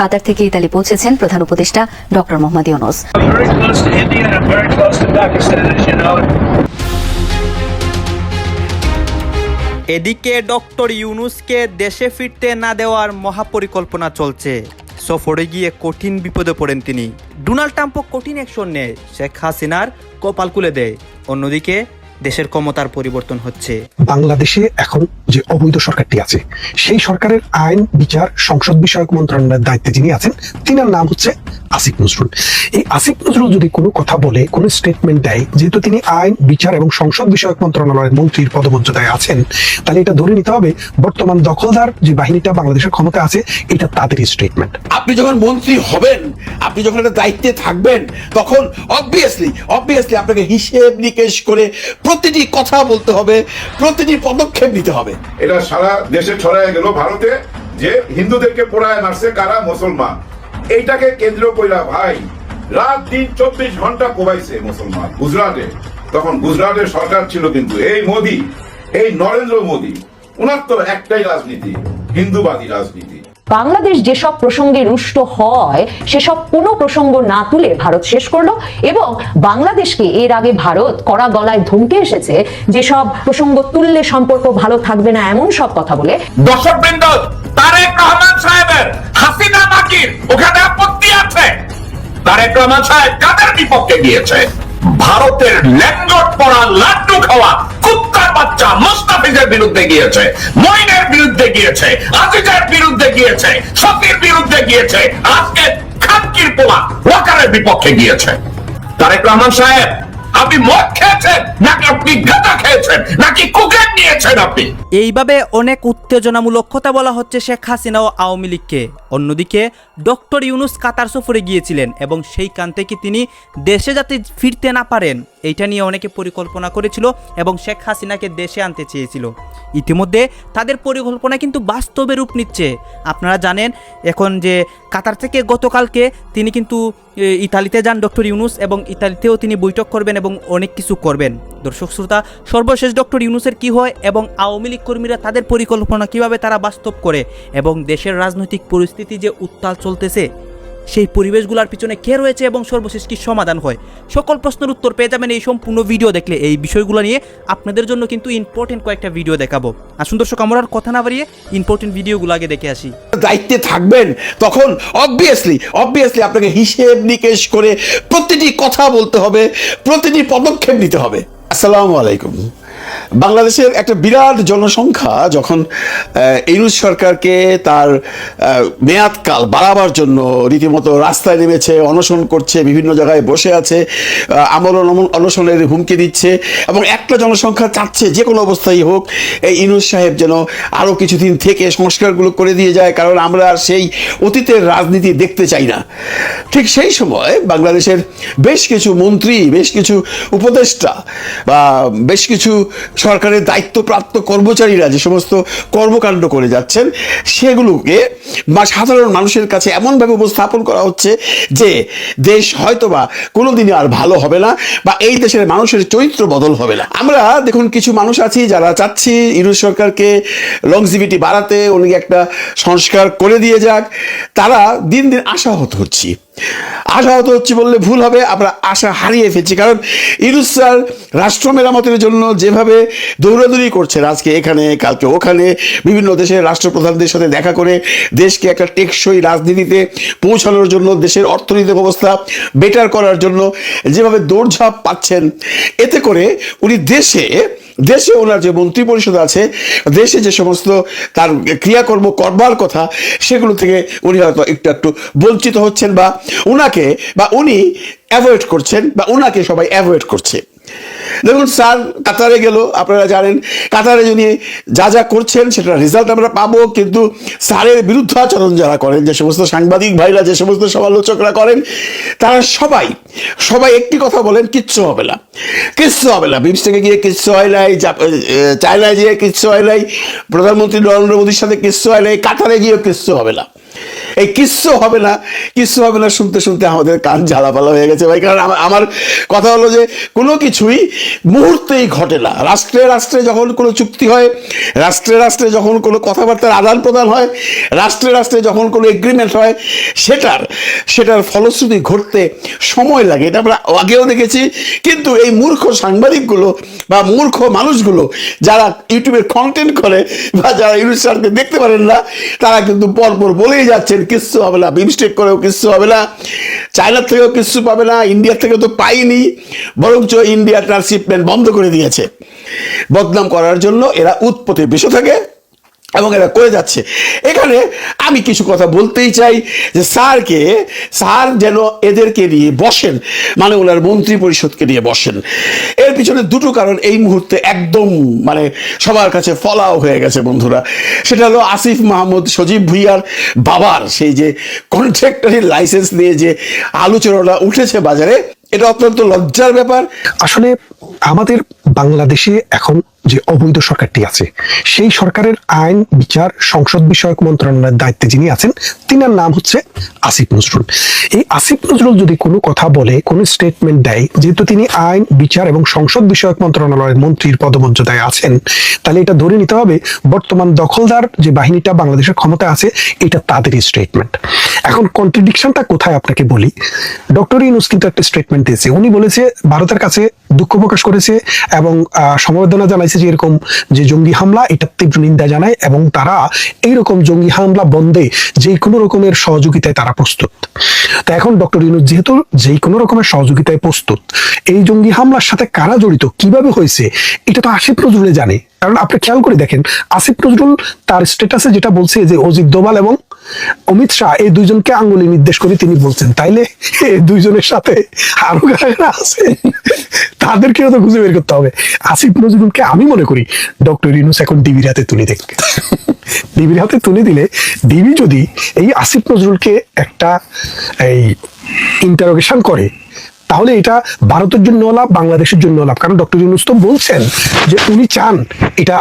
কাতার থেকে ইতালি পৌঁছেছেন প্রধান উপদেষ্টা ডক্টর মোহাম্মদ ইউনুস. এদিকে ডক্টর ইউনুসকে দেশে ফিরতে না দেওয়ার মহাপরিকল্পনা চলছে। সফরে গিয়ে কঠিন বিপদে পড়েন তিনি। ডোনাল্ড ট্রাম্পও কঠিন অ্যাকশন নেয়। শেখ হাসিনার কপাল খুলে দেয়। অন্যদিকে দেশের ক্ষমতার পরিবর্তন হচ্ছে। বাংলাদেশে এখন যে অবৈধ সরকারটি আছে সেই সরকারের আইন বিচার সংসদ বিষয়ক মন্ত্রণালয়ের দায়িত্বে যিনি আছেন তিনার নাম হচ্ছে আসিফ নজরুল। এই আসিফ নজরুল যদি কোনো কথা বলে কোনো স্টেটমেন্ট দেয় যেহেতু তিনি আইন বিচার এবং সংসদ বিষয়ক মন্ত্রণালয়ের মন্ত্রীর পদমর্যাদায় আছেন তাহলে এটা ধরে নিতে হবে বর্তমান দখলদার যে বাহিনীটা বাংলাদেশের ক্ষমতা আছে এটা তাদেরই স্টেটমেন্ট আপনি যখন মন্ত্রী হবেন আপনি যখন একটা দায়িত্বে থাকবেন তখন অবভিয়াসলি অবভিয়াসলি আপনাকে হিসেব নিকেশ করে প্রতিটি কথা বলতে হবে, প্রতিটি পদক্ষেপ নিতে হবে। এটা সারা দেশে ছড়ায় গেল। ভারতে যে হিন্দুদেরকে পোড়ায় মারছে কারা? মুসলমান। এইটাকে কেন্দ্র কইরা ভাই, রাত দিন চব্বিশ ঘণ্টা কোবাইছে মুসলমান। গুজরাটে। তখন গুজরাটের সরকার ছিল কিন্তু এই মোদি, এই নরেন্দ্র মোদি ওনার তো একটাই রাজনীতি, হিন্দুবাদী রাজনীতি। বাংলাদেশ যেসব প্রসঙ্গে রুষ্ট হয়, সেসব কোনো প্রসঙ্গ না তুলে ভারত শেষ করল এবং বাংলাদেশকে এর আগে ভারত কড়া গলায় ধমকে এসেছে যেসব প্রসঙ্গ তুললে সম্পর্ক ভালো থাকবে না এমন সব কথা বলে। তারেক রহমান সাহেবের হাসিনা ওখানে আপত্তি আছে। তারেক রহমান সাহেব কাদের বিপক্ষে গিয়েছে? ভারতের ল্যান্ডলট পড়া লাড্ডু খাওয়া বাচ্চা মোস্তাফিজের বিরুদ্ধে গিয়েছে, মইনের বিরুদ্ধে গিয়েছে, আজিজের বিরুদ্ধে গিয়েছে সতীর বিরুদ্ধে গিয়েছে, আজকে খানকির পোলা ওয়াকারের বিপক্ষে গিয়েছে। তারেক রহমান সাহেব আপনি মদ খেয়েছেন, নাকি আপনি গাঁজা খেয়েছেন, নাকি কুকেন নিয়েছেন আপনি? এইভাবে অনেক উত্তেজনামূলক কথা বলা হচ্ছে শেখ হাসিনা ও আওয়ামী লীগকে। অন্যদিকে, ডক্টর ইউনুস কাতার সফরে গিয়েছিলেন এবং সেইখান থেকে তিনি দেশে যাতে ফিরতে না পারেন, এইটা নিয়ে অনেকে পরিকল্পনা করেছিল এবং শেখ হাসিনাকে দেশে আনতে চেয়েছিল। ইতিমধ্যে তাদের পরিকল্পনা কিন্তু বাস্তবে রূপ নিচ্ছে। আপনারা জানেন, এখন যে কাতার থেকে গতকালকে তিনি কিন্তু ইতালিতে যান ডক্টর ইউনুস এবং ইতালিতেও তিনি বৈঠক করবেন এবং অনেক কিছু করবেন। দর্শক শ্রোতা, সর্বশেষ ডক্টর ইউনুসের কি হয় এবং আওয়ামী লীগ কর্মীরা তাদের পরিকল্পনা কীভাবে তারা বাস্তব করে এবং দেশের রাজনৈতিক পরিস্থিতি যে উত্তাল চলতেছে সেই পরিবেশগুলোর পিছনে কে রয়েছে এবং সর্বশেষ কি সমাধান হয়? সকল প্রশ্নের উত্তর পেয়ে যাবেন এই সম্পূর্ণ ভিডিও দেখলে। এই বিষয়গুলো নিয়ে আপনাদের জন্য কিন্তু ইম্পর্টেন্ট কয়েকটা ভিডিও দেখাবো। আসুন দর্শক, আমরা আর কথা না বাড়িয়ে ইম্পর্টেন্ট ভিডিওগুলো আগে দেখে আসি। দায়িত্বে থাকবেন তখন অবভিয়াসলি অবভিয়াসলি আপনাকে হিসেব নিকেশ করে প্রতিটি কথা বলতে হবে, প্রতিটি পদক্ষেপ নিতে হবে। আসসালামু আলাইকুম। বাংলাদেশের একটা বিরাট জনসংখ্যা যখন ইউনুস সরকারকে তার মেয়াদকাল বাড়াবার জন্য রীতিমতো রাস্তায় নেমেছে, অনশন করছে, বিভিন্ন জায়গায় বসে আছে আমরণ অনশনের হুমকি দিচ্ছে এবং একটা জনসংখ্যা চাচ্ছে যে কোনো অবস্থায় হোক, এই ইউনুস সাহেব যেন আরও কিছুদিন থেকে সংস্কারগুলো করে দিয়ে যায়, কারণ আমরা আর সেই অতীতের রাজনীতি দেখতে চাই না। ঠিক সেই সময় বাংলাদেশের বেশ কিছু মন্ত্রী, বেশ কিছু উপদেষ্টা বা বেশ কিছু সরকারের দায়িত্বপ্রাপ্ত কর্মচারীরা যে সমস্ত কর্মকাণ্ড করে যাচ্ছেন, সেগুলোকে বা সাধারণ মানুষের কাছে এমনভাবে উপস্থাপন করা হচ্ছে যে দেশ হয়তোবা কোনোদিনই আর ভালো হবে না বা এই দেশের মানুষের চরিত্র বদল হবে না। আমরা দেখুন কিছু মানুষ আছি যারা চাচ্ছি ইউরোপ সরকারকে লংজিভিটি বাড়াতে, উনি একটা সংস্কার করে দিয়ে যাক। তারা দিন দিন আশাহত হচ্ছি। আশাহত হচ্ছে বললে ভুল হবে, আমরা আশা হারিয়ে ফেলছি। কারণ স্যার রাষ্ট্র মেরামতের জন্য যেভাবে দৌড়াদৌড়ি করছেন, আজকে এখানে, কালকে ওখানে, বিভিন্ন দেশের রাষ্ট্রপ্রধানদের সাথে দেখা করে দেশকে একটা টেকসই রাজনীতিতে পৌঁছানোর জন্য, দেশের অর্থনৈতিক অবস্থা বেটার করার জন্য যেভাবে দৌড়ঝাঁপ পাচ্ছেন, এতে করে উনি দেশে দেশে ওনার যে মন্ত্রী পরিষদ আছে, দেশে যে সমস্ত তার ক্রিয়াকর্ম করবার কথা, সেগুলো থেকে উনি হয়তো একটু একটু বঞ্চিত হচ্ছেন বা উনাকে বা উনি অ্যাভয়েড করছেন বা উনাকে সবাই অ্যাভয়েড করছে। দেখুন, স্যার, কাতারে গেল, আপনারা জানেন, কাতারে যিনি যা যা করছেন সেটা রেজাল্ট আমরা পাবো, কিন্তু স্যারের বিরুদ্ধাচরণ যারা করেন, যে সমস্ত সাংবাদিক ভাইরা, যে সমস্ত সমালোচকরা করেন, তারা সবাই সবাই একটি কথা বলেন, কিচ্ছু হবে না। কিচ্ছু হবে না। বিমস্টেকে গিয়ে কিচ্ছু হয় নাই চায়নায় গিয়ে কিচ্ছু হয় নাই, প্রধানমন্ত্রী নরেন্দ্র মোদীর সাথে কিচ্ছু হয় নাই, কাতারে গিয়ে কিচ্ছু হবে না। এই কিচ্ছু হবে না, কিচ্ছু হবে না শুনতে শুনতে আমাদের কান জ্বালাপালা হয়ে গেছে ভাই, কারণ আমার কথা হলো যে কোনো কিছুই মুহূর্তেই ঘটে না। রাষ্ট্রে রাষ্ট্রে যখন কোনো চুক্তি হয়, রাষ্ট্রে রাষ্ট্রে যখন কোনো কথাবার্তার আদান প্রদান হয়, রাষ্ট্রে রাষ্ট্রে যখন কোনো এগ্রিমেন্ট হয়, সেটার সেটার ফলশ্রুতি ঘটতে সময় লাগে। এটা আমরা আগেও দেখেছি। কিন্তু এই মূর্খ সাংবাদিকগুলো বা মূর্খ মানুষগুলো যারা ইউটিউবে কন্টেন্ট করে বা যারা স্যারকে দেখতে পারেন না, তারা কিন্তু পরপর বলেই যাচ্ছেন, কিচ্ছু হবে না বিমস্টেক করেও কিচ্ছু হবে না, চায়নার থেকেও কিচ্ছু পাবে না ইন্ডিয়ার থেকে তো পাইনি, বরঞ্চ ইন্ডিয়া তার শিপমেন্ট বন্ধ করে দিয়েছে। বদনাম করার জন্য এরা উৎপত্তি বেশি থাকে এবং এরা করে যাচ্ছে। এখানে আমি কিছু কথা বলতেই চাই যে স্যারকে, স্যার যেন এদেরকে নিয়ে বসেন মানে ওনার মন্ত্রী পরিষদকে নিয়ে বসেন। এর পিছনে দুটো কারণ এই মুহূর্তে একদম মানে সবার কাছে ফলাও হয়ে গেছে বন্ধুরা। সেটা হলো আসিফ মাহমুদ সজীব ভুইয়ার বাবার সেই যে কন্ট্রাক্টরি লাইসেন্স নিয়ে যে আলোচনাটা উঠেছে বাজারে, এটা অত্যন্ত লজ্জার ব্যাপার। আসলে আমাদের বাংলাদেশে এখন যে অবৈধ সরকারটি আছে, সেই সরকারের আইন, বিচার, সংসদ বিষয়ক মন্ত্রণালয়ের দায়িত্বে যিনি আছেন, তিনার নাম হচ্ছে আসিফ নজরুল। এই আসিফ নজরুল যদি কোনো কথা বলে, কোনো স্টেটমেন্ট দেয়, যেহেতু তিনি আইন, বিচার এবং সংসদ বিষয়ক মন্ত্রণালয়ের মন্ত্রীর পদমর্যাদায় আছেন, তাহলে এটা ধরে নিতে হবে বর্তমান দখলদার যে বাহিনীটা বাংলাদেশের ক্ষমতায় আছে, এটা তাদেরই স্টেটমেন্ট এখন কন্ট্রাডিকশনটা কোথায় আপনাকে বলি? ডক্টর ইউনুস কিন্তু একটা স্টেটমেন্ট দিয়েছে। উনি বলেছে, ভারতের কাছে দুঃখ প্রকাশ করেছে এবং সমবেদনা জানাইছে যে এরকম যে জঙ্গি হামলা, এটা তীব্র নিন্দা জানায় এবং তারা এইরকম জঙ্গি হামলা বন্ধে যে কোনো রকমের সহযোগিতায় তারা প্রস্তুত। তো এখন ডক্টর ইউনুস, যেহেতু যে কোনো রকমের সহযোগিতায় প্রস্তুত, এই জঙ্গি হামলার সাথে কারা জড়িত, কীভাবে হয়েছে, এটা তো আসিফ নজরুলে জানে। কারণ আপনি খেয়াল করে দেখেন, আসিফ নজরুল তার স্ট্যাটাসে যেটা বলছে যে অজিত দোভাল এবং অমিত শাহ, এই দুইজনকে আঙ্গুলি নির্দেশ করে তিনি বলছেন, তাইলে এই দুইজনের সাথে আরও কারা আছে? তাদেরকেও তো খুঁজে বের করতে হবে। আসিফ নজরুলকে আমি মনে করি ডক্টর ইনুস এখন ডিবির হাতে তুলে দেখ। ডিবির হাতে তুলে দিলে ডিবি যদি এই আসিফ নজরুলকে একটা এই ইন্টারোগেশন করে, তাহলে এটা ভারতের জন্য লাভ, বাংলাদেশের জন্য লাভ। কারণ ডক্টর ইউনুস তো বলছেন যে উনি চান এটা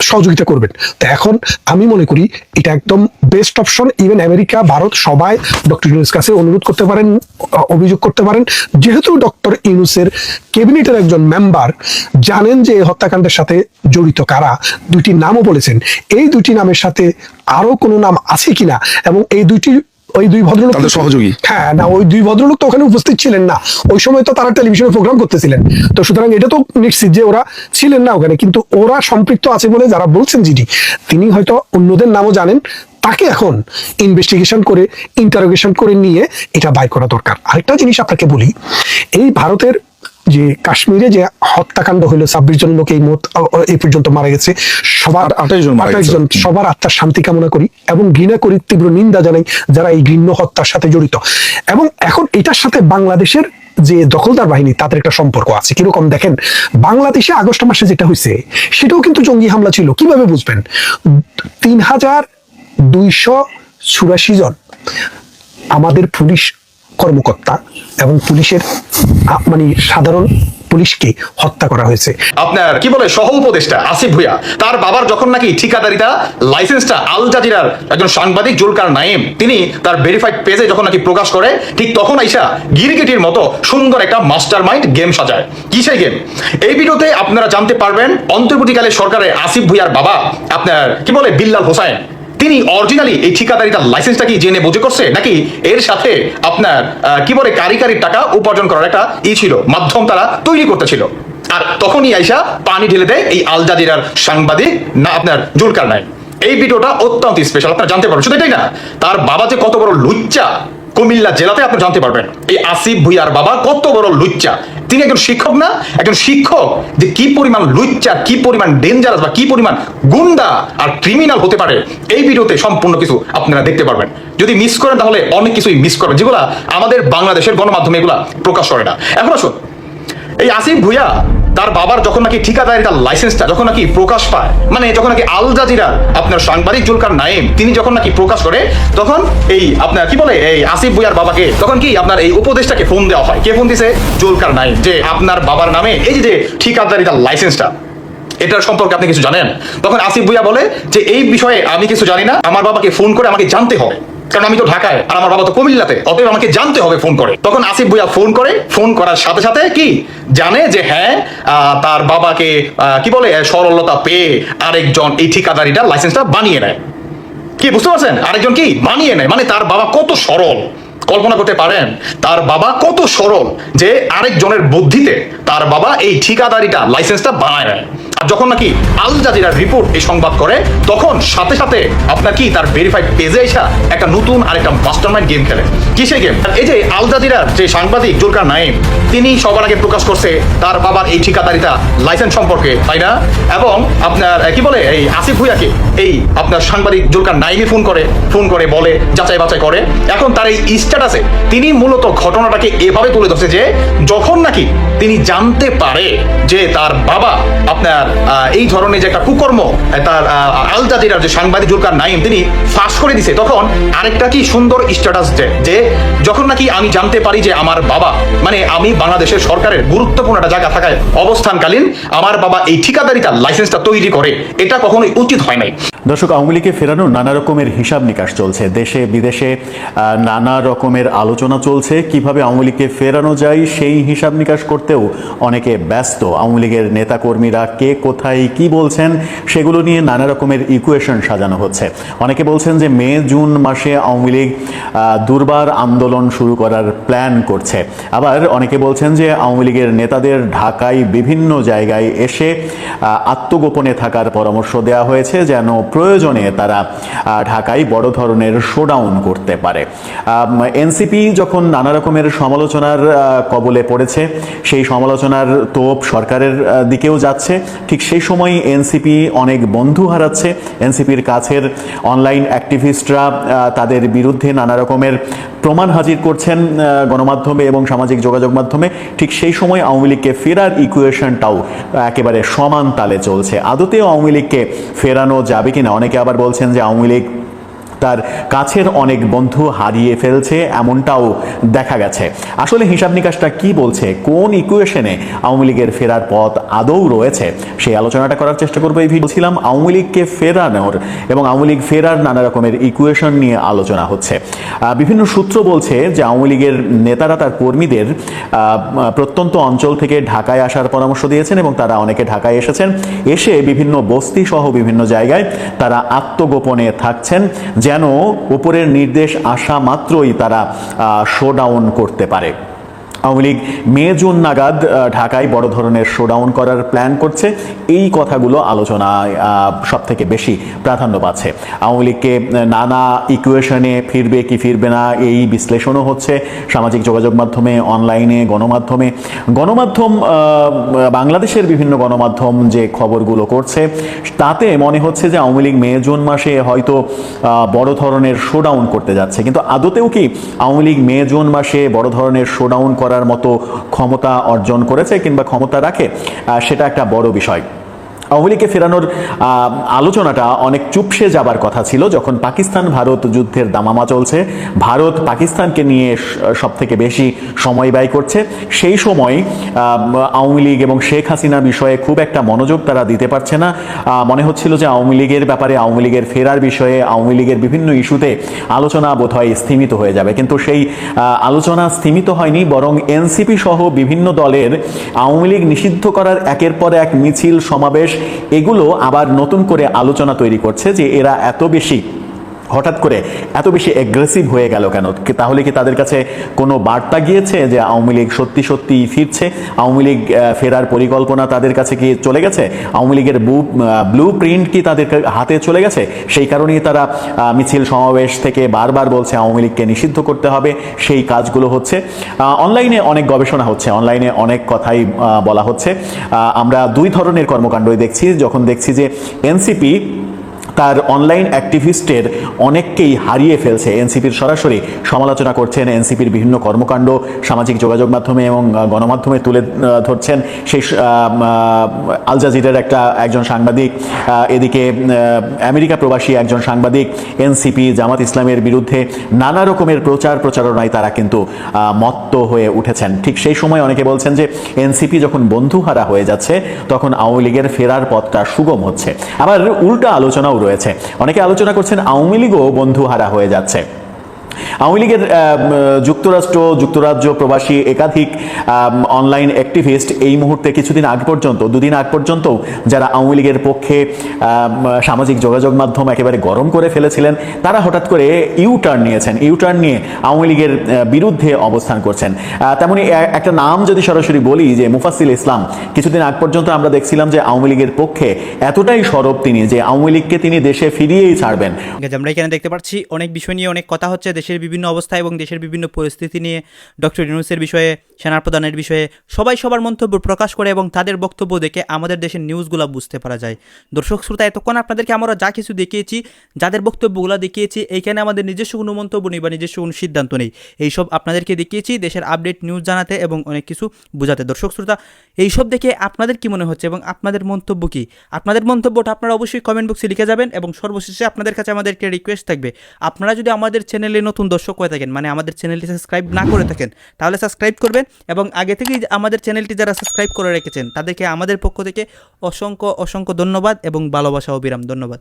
সহযোগিতা করবেন। তো এখন আমি মনে করি এটা একদম best option even America, Bharat সবাই ডক্টর ইউনুস কাছে অনুরোধ করতে পারেন, অভিযোগ করতে পারেন। যেহেতু ডক্টর ইউনুসের ক্যাবিনেটের একজন মেম্বার জানেন যে হত্যাকাণ্ডের সাথে জড়িত কারা, দুইটি নামও বলেছেন। এই দুটি নামের সাথে আরও কোনো নাম আছে কিনা? এবং এই দুইটি ওই দুই ভদ্রলোক তাদের সহযোগী। হ্যাঁ না ওই দুই ভদ্রলোক তো ওখানে উপস্থিত ছিলেন না। ওই সময় তো তারা টেলিভিশনে প্রোগ্রাম করতেছিলেন। তো সুতরাং এটা তো নিশ্চিত যে ওরা ছিলেন না ওখানে। কিন্তু ওরা সম্পৃক্ত আছে বলে যারা বলছেন জিডি তিনি হয়তো অন্যদের নামও জানেন। তাকে এখন ইনভেস্টিগেশন করে ইন্টারোগেশন করে নিয়ে এটা বাই করা দরকার। আরেকটা জিনিস আপনাকে বলি এই ভারতের যে কাশ্মীরে যে হত্যাকাণ্ড হলো ছাব্বিশ জন লোক এই মত এই পর্যন্ত মারা গেছে। সবার আঠাশ জন আঠাশ জন সবার আত্মার শান্তি কামনা করি এবং ঘৃণা করি তীব্র নিন্দা জানাই যারা এই ঘৃণ্য হত্যার সাথে জড়িত। এবং এখন এটার সাথে বাংলাদেশের যে দখলদার বাহিনী তাদের একটা সম্পর্ক আছে। কীরকম দেখেন বাংলাদেশে আগস্ট মাসে যেটা হয়েছে সেটাও কিন্তু জঙ্গি হামলা ছিল। কীভাবে বুঝবেন? তিন হাজার দুইশো চুরাশি জন আমাদের পুলিশ কর্মকর্তা এবং পুলিশের মানে সাধারণ পুলিশকে হত্যা করা হয়েছে। আপনার কি বলে সহ উপদেষ্টা আসিফ ভুইয়া, তার বাবার যখন নাকি ঠিকাদারিতা লাইসেন্সটা আল জাজিরার একজন সাংবাদিক জুলকার নাইম, তিনি তার ভেরিফাইড পেজে যখন নাকি প্রকাশ করে, ঠিক তখন আইসা গিরিগিটির মতো সুন্দর একটা মাস্টার মাইন্ড গেম সাজায়। কি সেই গেম এই ভিডিওতে আপনারা জানতে পারবেন, অন্তর্বর্তীকালে সরকারের আসিফ ভুইয়ার বাবা, আপনার কি বলে বিল্লাল হোসাইন। তিনি অরিজিনালি এই ঠিকাদারিতার লাইসেন্সটা কি জেনে বুঝে করছে? নাকি এর সাথে আপনার কি বলে কারি কারি টাকা উপার্জন করার একটা ই ছিল, মাধ্যম তারা তৈরি করতেছিল। আর তখনই আইসা পানি ঢেলে দেয় এই আল জাজিরার সাংবাদিক না আপনার জুলকার নাই এই ভিডিওটা অত্যন্ত স্পেশাল আপনারা জানতে পারবেন। শুধু এটাই না, তার বাবা যে কত বড় লুচ্চা কুমিল্লা জেলাতে আপনি জানতে পারবেন। এই আসিফ ভুইয়ার বাবা কত বড় লুচ্চা। তিনি একজন শিক্ষক না, একজন শিক্ষক যে কি পরিমাণ লুচ্চা কি পরিমাণ ডেঞ্জারাস বা কি পরিমাণ গুন্ডা আর ক্রিমিনাল হতে পারে, এই ভিডিওতে সম্পূর্ণ কিছু আপনারা দেখতে পারবেন। যদি মিস করেন তাহলে অনেক কিছুই মিস করবেন। যেগুলা আমাদের বাংলাদেশের গণমাধ্যমে এগুলা প্রকাশ করে না। এখন আসুন, এই আসিফ ভুইয়া তার বাবার যখন নাকি ঠিকাদারিতার লাইসেন্সটা যখন নাকি প্রকাশ পায় মানে যখন নাকি আল জাজিরার আপনার সাংবাদিক জুলকার নাইম তিনি যখন নাকি প্রকাশ করে, তখন এই আপনার কি বলে, এই আসিফ ভুইয়ার বাবাকে, তখন কি আপনার এই উপদেশটাকে ফোন দেওয়া হয়? কে ফোন দিছে? জুলকার নাইম যে আপনার বাবার নামে এই যে ঠিকাদারিতার লাইসেন্সটা এটার সম্পর্কে আপনি কিছু জানেন? তখন আসিফ ভুইয়া বলে যে, এই বিষয়ে আমি কিছু জানি না, আমার বাবাকে ফোন করে আমাকে জানতে হবে। কারণ আমি তো ঢাকায়, আর আমার বাবা তো কুমিল্লাতে, অতএব আমাকে জানতে হবে ফোন করে। তখন আসিফ ভুইয়া ফোন করে, ফোন করার সাথে সাথে কি? জানে যে হ্যাঁ তার বাবাকে কি বলে সরলতা পেয়ে আরেকজন এই ঠিকাদারিটা লাইসেন্সটা বানিয়ে নেয়। কি, বুঝতে পারছেন? আরেকজন কি? বানিয়ে নেয়। মানে তার বাবা কত সরল। কল্পনা করতে পারেন, তার বাবা কত সরল যে আরেকজনের বুদ্ধিতে তার বাবা এই ঠিকাদারিটা লাইসেন্সটা বানায় নেয়। আর যখন নাকি আল জাজিরার রিপোর্ট এই সংবাদ করে, তখন সাথে সাথে আপনার কি তার ভেরিফাইড পেজে এসা একটা নতুন আর একটা মাস্টারমাইন্ড গেম খেলে কিসে গেম এই যে আল জাজিরার যে সাংবাদিক জুলকার নাইম তিনি সবার আগে প্রকাশ করছে তার বাবার এই ঠিকাদারিটা লাইসেন্স সম্পর্কে, তাই না? এবং আপনার কি বলে, এই আসিফ ভুইয়াকে এই আপনার সাংবাদিক জুলকার নাইমই ফোন করে ফোন করে বলে, যাচাই বাছাই করে। এখন তার এই স্ট্যাটাসে তিনি মূলত ঘটনাটাকে এভাবে তুলে ধরছে যে যখন নাকি তিনি জানতে পারে যে তার বাবা আপনার এই ধরনের যে একটা কুকর্ম তার আল জাজিরার যে সাংবাদিক জুলকার নাইম তিনি ফাঁস করে দিছে। তখন আরেকটা কি সুন্দর স্ট্যাটাস যে যখন নাকি আমি জানতে পারি যে আমার বাবা মানে আমি বাংলাদেশের সরকারের গুরুত্বপূর্ণ একটা জায়গা থাকায় অবস্থানকালীন, আমার বাবা এই ঠিকাদারিটা লাইসেন্সটা তৈরি করে, এটা কখনোই উচিত হয় নাই। দর্শক, আওয়ামী লীগকে ফেরানোর নানা রকমের হিসাব নিকাশ চলছে। দেশে, বিদেশে নানা রকমের আলোচনা চলছে। কীভাবে আওয়ামী লীগকে ফেরানো যায়, সেই হিসাব নিকাশ করতেও অনেকে ব্যস্ত। আওয়ামী লীগের নেতাকর্মীরা কে কোথায়, কি বলছেন, সেগুলো নিয়ে নানা রকমের ইকুয়েশন সাজানো হচ্ছে। অনেকে বলছেন যে মে, জুন মাসে আওয়ামী লীগ দুর্বার আন্দোলন শুরু করার প্ল্যান করছে। আবার অনেকে বলছেন যে আওয়ামী লীগের নেতাদের ঢাকায় বিভিন্ন জায়গায় এসে আত্মগোপনে থাকার পরামর্শ দেওয়া হয়েছে যেন প্রয়োজনে তারা ঢাকায় বড় ধরনের শোডাউন করতে পারে। এনসিপি যখন নানা রকমের সমালোচনার কবলে পড়েছে, সেই সমালোচনার তোপ সরকারের দিকেও যাচ্ছে। ঠিক সেই সময়ই এনসিপি অনেক বন্ধু হারাচ্ছে। এনসিপির কাছের অনলাইন অ্যাক্টিভিস্টরা তাদের বিরুদ্ধে নানা রকমের প্রমাণ হাজির করছেন গণমাধ্যমে এবং সামাজিক যোগাযোগ মাধ্যমে। ঠিক সেই সময় আওয়ামী লীগকে ফেরার ইকুয়েশনটাও একেবারে সমান তালে চলছে। আদতেও আওয়ামী লীগকে ফেরানো যাবে কিনা? অনেকে আবার বলছেন যে আওয়ামী লীগ তার কাছের অনেক বন্ধু হারিয়ে ফেলছে, এমনটাও দেখা গেছে। আসলে হিসাব নিকাশটা কি বলছে, কোন ইকুয়েশনে আওয়ামী লীগের ফেরার পথ আদৌ রয়েছে, সেই আলোচনাটা করার চেষ্টা করব এই ভিডিও ছিলাম আওয়ামী লীগকে ফেরানোর এবং আওয়ামী লীগ ফেরার নানা রকমের ইকুয়েশন নিয়ে আলোচনা হচ্ছে। বিভিন্ন সূত্র বলছে যে আওয়ামী লীগের নেতারা তার কর্মীদের প্রত্যন্ত অঞ্চল থেকে ঢাকায় আসার পরামর্শ দিয়েছেন এবং তারা অনেকে ঢাকায় এসেছেন। এসে বিভিন্ন বস্তি সহ বিভিন্ন জায়গায় তারা আত্মগোপনে থাকছেন যেন ওপরের নির্দেশ আসা মাত্রই তারা শোডাউন করতে পারে। আওয়ামী লীগ মে, জুন নাগাদ ঢাকায় বড় ধরনের শোডাউন করার প্ল্যান করছে। এই কথাগুলো আলোচনায় সব থেকে বেশি প্রাধান্য পাচ্ছে। আওয়ামী লীগকে নানা ইকুয়েশনে ফিরবে কি ফিরবে না, এই বিশ্লেষণও হচ্ছে। সামাজিক যোগাযোগ মাধ্যমে অনলাইনে গণমাধ্যমে। গণমাধ্যম বাংলাদেশের বিভিন্ন গণমাধ্যম যে খবরগুলো করছে, তাতে মনে হচ্ছে যে আওয়ামী লীগ মে, জুন মাসে হয়তো বড় ধরনের শোডাউন করতে যাচ্ছে। কিন্তু আদতেও কি আওয়ামী লীগ মে, জুন মাসে বড় ধরনের শোডাউন করার মতো ক্ষমতা অর্জন করেছে কিংবা ক্ষমতা রাখে সেটা একটা বড় বিষয়। আওয়ামী লীগকে ফেরানোর আলোচনাটা অনেক চুপসে যাবার কথা ছিল যখন পাকিস্তান ভারত যুদ্ধের দামামা চলছে। ভারত পাকিস্তানকে নিয়ে সব থেকে বেশি সময় ব্যয় করছে। সেই সময় আওয়ামী লীগ এবং শেখ হাসিনা বিষয়ে খুব একটা মনোযোগ তারা দিতে পারছে না। মনে হচ্ছিল যে আওয়ামী লীগের ব্যাপারে, আওয়ামী লীগের ফেরার বিষয়ে, আওয়ামী লীগের বিভিন্ন ইস্যুতে আলোচনা বোধহয় স্থিমিত হয়ে যাবে। কিন্তু সেই আলোচনা স্থিমিত হয়নি, বরং এনসিপি সহ বিভিন্ন দলের আওয়ামী লীগ নিষিদ্ধ করার একের পর এক মিছিল, সমাবেশ এগুলো আবার নতুন করে আলোচনা তৈরি করছে যে এরা এত বেশি হঠাৎ করে এত বেশি অ্যাগ্রেসিভ হয়ে গেল কেন? তাহলে কি তাদের কাছে কোনো বার্তা গিয়েছে যে আওয়ামী লীগ সত্যি সত্যি ফিরছে? আওয়ামী লীগ ফেরার পরিকল্পনা তাদের কাছে কি চলে গেছে? আওয়ামী লীগের ব্লু প্রিন্ট কি তাদের হাতে চলে গেছে? সেই কারণেই তারা মিছিল সমাবেশ থেকে বারবার বলছে আওয়ামী লীগকে নিষিদ্ধ করতে হবে। সেই কাজগুলো হচ্ছে অনলাইনে অনেক গবেষণা হচ্ছে অনলাইনে অনেক কথাই বলা হচ্ছে। আমরা দুই ধরনের কর্মকাণ্ডই দেখছি। যখন দেখছি যে এনসিপি তার অনলাইন অ্যাক্টিভিস্টের অনেককেই হারিয়ে ফেলছে। এনসিপির সরাসরি সমালোচনা করছেন এনসিপির বিভিন্ন কর্মকাণ্ড, সামাজিক যোগাযোগ মাধ্যমে এবং গণমাধ্যমে তুলে ধরছেন। সেই আল একটা, একজন সাংবাদিক এদিকে আমেরিকা প্রবাসী একজন সাংবাদিক, এনসিপি জামাত ইসলামের বিরুদ্ধে নানা রকমের প্রচার প্রচারণায় তারা কিন্তু মত্ত হয়ে উঠেছেন। ঠিক সেই সময় অনেকে বলছেন যে, এনসিপি যখন বন্ধুহারা হয়ে যাচ্ছে, তখন আওয়ামী লীগের ফেরার পথটা সুগম হচ্ছে। আবার উল্টা আলোচনাও রয়েছে। অনেকে আলোচনা করছেন আওয়ামী লীগও বন্ধু হারা হয়ে যাচ্ছে। আওয়ামী লীগের যুক্তরাষ্ট্র, যুক্তরাজ্য প্রবাসী একাধিক অনলাইন অ্যাক্টিভিস্ট এই মুহূর্তে কিছুদিন আগ পর্যন্ত, দুদিন আগ পর্যন্ত যারা আওয়ামী লীগের পক্ষে সামাজিক যোগাযোগ মাধ্যম একেবারে গরম করে ফেলেছিলেন, তারা হঠাৎ করে ইউ টার্ন নিয়েছেন ইউ টার্ন নিয়ে আওয়ামী লীগের বিরুদ্ধে অবস্থান করছেন। তেমনি একটা নাম যদি সরাসরি বলি যে মুফাসিল ইসলাম, কিছুদিন আগ পর্যন্ত আমরা দেখছিলাম যে আওয়ামী লীগের পক্ষে এতটাই সরব তিনি যে আওয়ামী লীগকে তিনি দেশে ফিরিয়েই ছাড়বেন। আমরা এখানে দেখতে পাচ্ছি, অনেক বিষয় নিয়ে অনেক কথা হচ্ছে দেশের বিভিন্ন অবস্থা এবং দেশের বিভিন্ন পরিস্থিতি নিয়ে ডক্টর ইউনুসের বিষয়ে সেনার প্রধানের বিষয়ে সবাই সবার মন্তব্য প্রকাশ করে এবং তাদের বক্তব্য দেখে আমাদের দেশের নিউজগুলো বুঝতে পারা যায়। দর্শক শ্রোতা, এতক্ষণ আপনাদেরকে আমরা যা কিছু দেখিয়েছি, যাদের বক্তব্যগুলো দেখিয়েছি, এইখানে আমাদের নিজস্ব কোনো মন্তব্য নেই বা নিজস্ব কোনো সিদ্ধান্ত নেই। এইসব আপনাদেরকে দেখিয়েছি, দেশের আপডেট নিউজ জানাতে এবং অনেক কিছু বোঝাতে। দর্শক শ্রোতা, এইসব দেখে আপনাদের কি মনে হচ্ছে এবং আপনাদের মন্তব্য কি? আপনাদের মন্তব্যটা আপনারা অবশ্যই কমেন্ট বক্সে লিখে যাবেন এবং সর্বশেষে আপনাদের কাছে আমাদের একটা রিকোয়েস্ট থাকবে। আপনারা যদি আমাদের চ্যানেলে নতুন দর্শক হয়ে থাকেন মানে আমাদের চ্যানেলটি সাবস্ক্রাইব না করে থাকেন, তাহলে সাবস্ক্রাইব করবেন এবং আগে থেকেই আমাদের চ্যানেলটি যারা সাবস্ক্রাইব করে রেখেছেন, তাদেরকে আমাদের পক্ষ থেকে অসংখ্য অসংখ্য ধন্যবাদ এবং ভালোবাসা অবিরাম ধন্যবাদ।